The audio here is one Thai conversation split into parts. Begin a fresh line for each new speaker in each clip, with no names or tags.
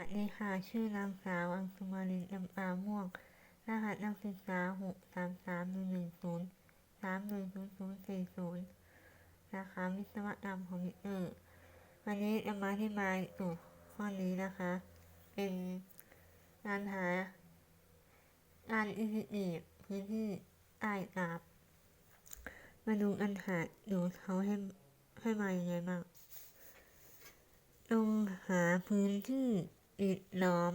วัสดีค่ะ ชื่อนางสาวอังสุมารินจำปาม่วง รหัสนักศึกษาหกสามสามหนึ่งหนึ่งศูนย์สามหนึ่งศูนย์ศูนย์สี่ศูนย์สาขาวิศวกรรมคอมพิวเตอร์ วันนี้จะมาอธิบายสู่ข้อนี้นะคะ เป็นการหาการอินทิอีพื้นที่ใต้กราบมาดูอันหาดูเขาให้ให้มายังไงบ้างจงหาพื้นที่ ปิดล้อม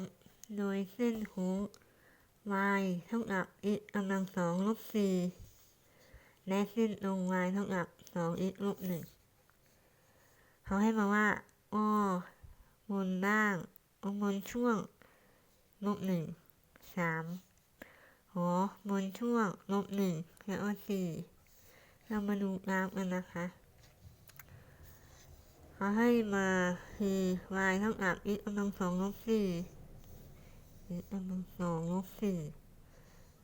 โดยเส้นโค้ง y เท่ากับ x กำลังสองลบสี่และเส้นตรง y เท่ากับสอง x ลบหนึ่งเขาให้มาว่าอ้อบนล่างอบนช่วงลบหนึ่งสามหอบนช่วงลบหนึ่งแล้วก็สี่เรามาดูกราฟกันนะคะ เขาให้มาคือ y เท่ากับ x กำลังสองลบสี่ x กำลังสองลบสี่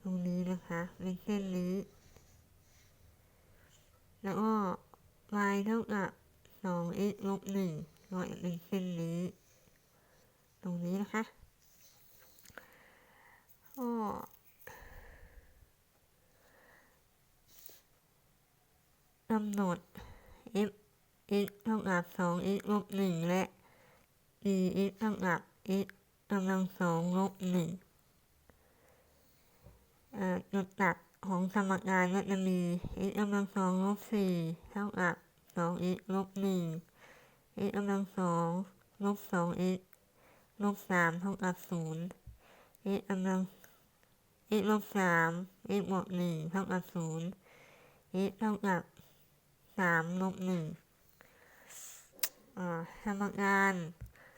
ตรงนี้นะคะเป็นเส้นนี้ แล้วก็ y เท่ากับสอง x ลบหนึ่งก็จะเป็นเส้นนี้ ตรงนี้นะคะก็กำหนด f x เท่ากับสอง x ลบหนึ่งและ dx เท่ากับ x กำลังสองลบหนึ่งจุดตัดของสมการก็จะมี x กำลังสองลบสี่เท่ากับสอง x ลบหนึ่ง x กำลังสองลบสอง x ลบสามเท่ากับศูนย์ x กำลัง x ลบสาม x บวกหนึ่งเท่ากับศูนย์ x เท่ากับสามลบหนึ่ง สมการ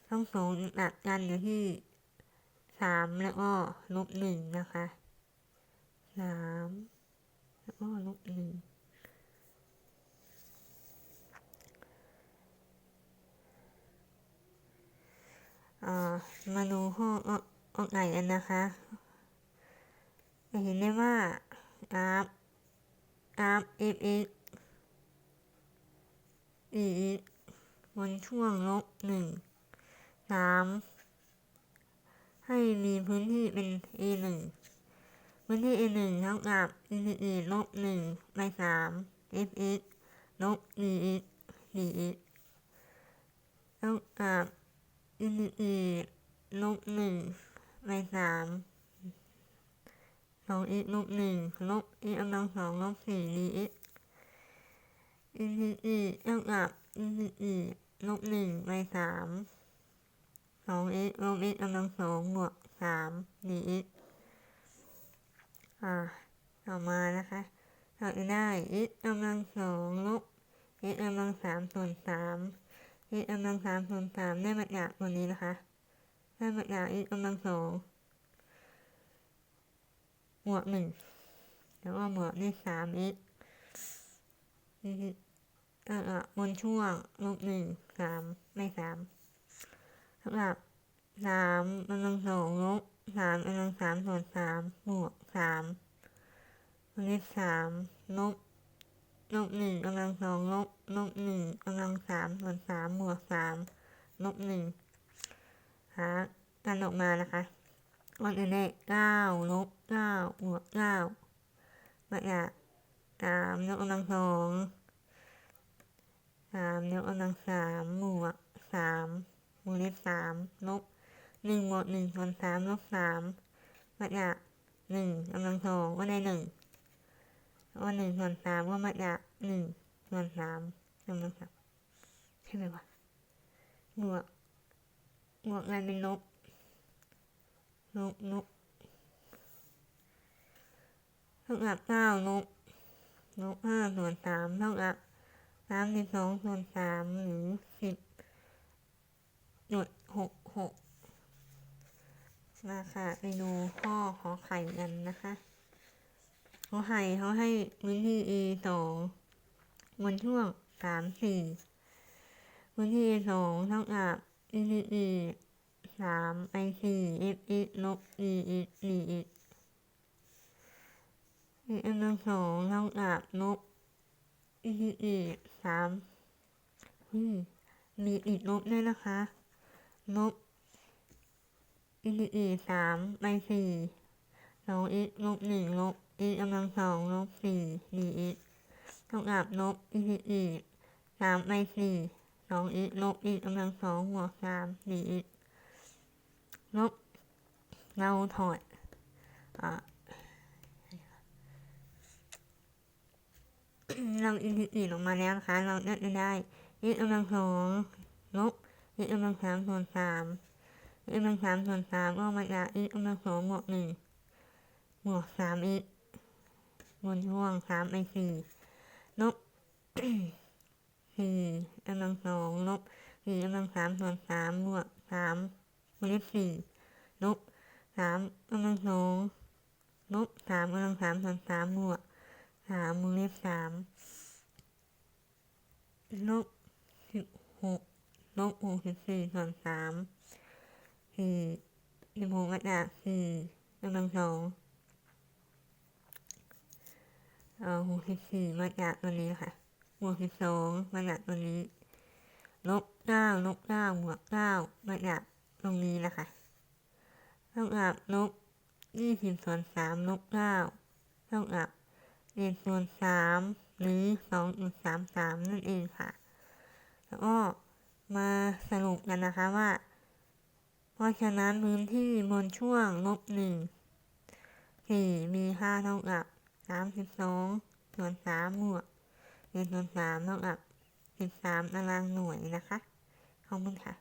ต้องสองหลักกันอยู่ที่สามแล้วก็ลบหนึ่งนะคะสามแล้วก็ลบหนึ่งมาดูห้องออกไหนกันนะคะจะเห็นได้ว่ากราฟกราฟ f x e x บนช่วงลบหนึ่งสามให้มีพื้นที่เป็น a หนึ่งพื้นที่ a หนึ่งเท่ากับ e e ลบหนึ่งไปสาม f x ลบ d x d x เท่ากับ e e ลบหนึ่งไปสามสอง x ลบหนึ่งลบ x กำลังสองลบสี่ dx e e เท่ากับ e e ลบหนึ่งไปสามสอง x ลบ x กำลังสองบวกสาม dx อ่าต่อมานะคะเราจะได้ x กำลังสองลบ x กำลังสามส่วนสาม x กำลังสามส่วนสามได้มาจากตัวนี้นะคะ ได้มาจาก x กำลังสองบวกหนึ่งแล้วก็บวกด้วยสาม x อ่าบนช่วงลบหนึ่งสามไม่สามสำหรับสามกำลังสองลบสามกำลังสามส่วนสามบวกสามวันนี้สามลบลบหนึ่งกำลังสองลบลบหนึ่งกำลังสามส่วนสามบวกสามลบหนึ่งหากันออกมานะคะวันนี้ได้เก้าลบเก้าบวกเก้ามาจากสามยกกำลังสอง สามยกกำลังสามบวกสามวงเล็บสามลบหนึ่งบวกหนึ่งส่วนสามลบสามมาจากหนึ่งกำลังสองก็ได้หนึ่งวก็หนึ่งส่วนสามก็มาจากหนึ่งส่วนสามกำลังสามใช่ไหมวะบวกบวกกันเป็นลบลบลบเท่ากับเก้าลบลบห้าส่วนสามเท่ากับ สามสิบสองส่วนสามหรือสิบจุดหกหกมาค่ะไปดูข้อขอไข่กันนะคะขอไข่เขาให้พื้นที่ A สองบนช่วงสามสี่พื้นที่ A สองเท่ากับ E E สามไอสี่ F X ลบ E X D X อีกอันหนึ่งสองเท่ากับลบ E E สามอืมีอีกลบด้วยนะคะลบอีสิบสี่สามไปสี่สองอีลบหนึ่งลบอีกำลังสองลบสี่ดีอีเท่ากับลบอีสิบสี่สามไปสี่สองอีลบอีกำลังสองบวกสามดีอีลบเราถอดอ่า เราอินทิสี่ออกมาแล้วนะคะ เราก็จะได้อีกำลังสองลบอีกำลังสามส่วนสามอีกกำลังสามส่วนสามก็มาจากอีกำลังสองบวกหนึ่งบวกสามอีกบนช่วงสามไปสี่ลบสี่กำลังสองลบสี่กำลังสามส่วนสามบวกสามบวกสี่ลบสามกำลังสองลบสามกำลังสามส่วนสามบวก สามวงเล็บสามลบสิบหกลบหกสิบสี่ส่วนสามสี่สิบหกมาจากสี่กำลังสองเอ่อหกสิบสี่มาจากตัวนี้ค่ะบวกสิบสองมาจากตัวนี้ลบเก้าลบเก้าบวกเก้ามาจากตรงนี้นะคะเท่ากับลบยี่สิบส่วนสามลบเก้าเท่ากับ เอ็ส่วนสามหรือสองจุดสามสามนั่นเองค่ะ แล้วก็มาสรุปกันนะคะว่า เพราะฉะนั้นพื้นที่บนช่วงลบหนึ่งสี่มีค่าเท่ากับสามสิบสองส่วนสามบวกเอ็ส่วนสามเท่ากับสิบสามตารางหน่วยนะคะขอบคุณค่ะ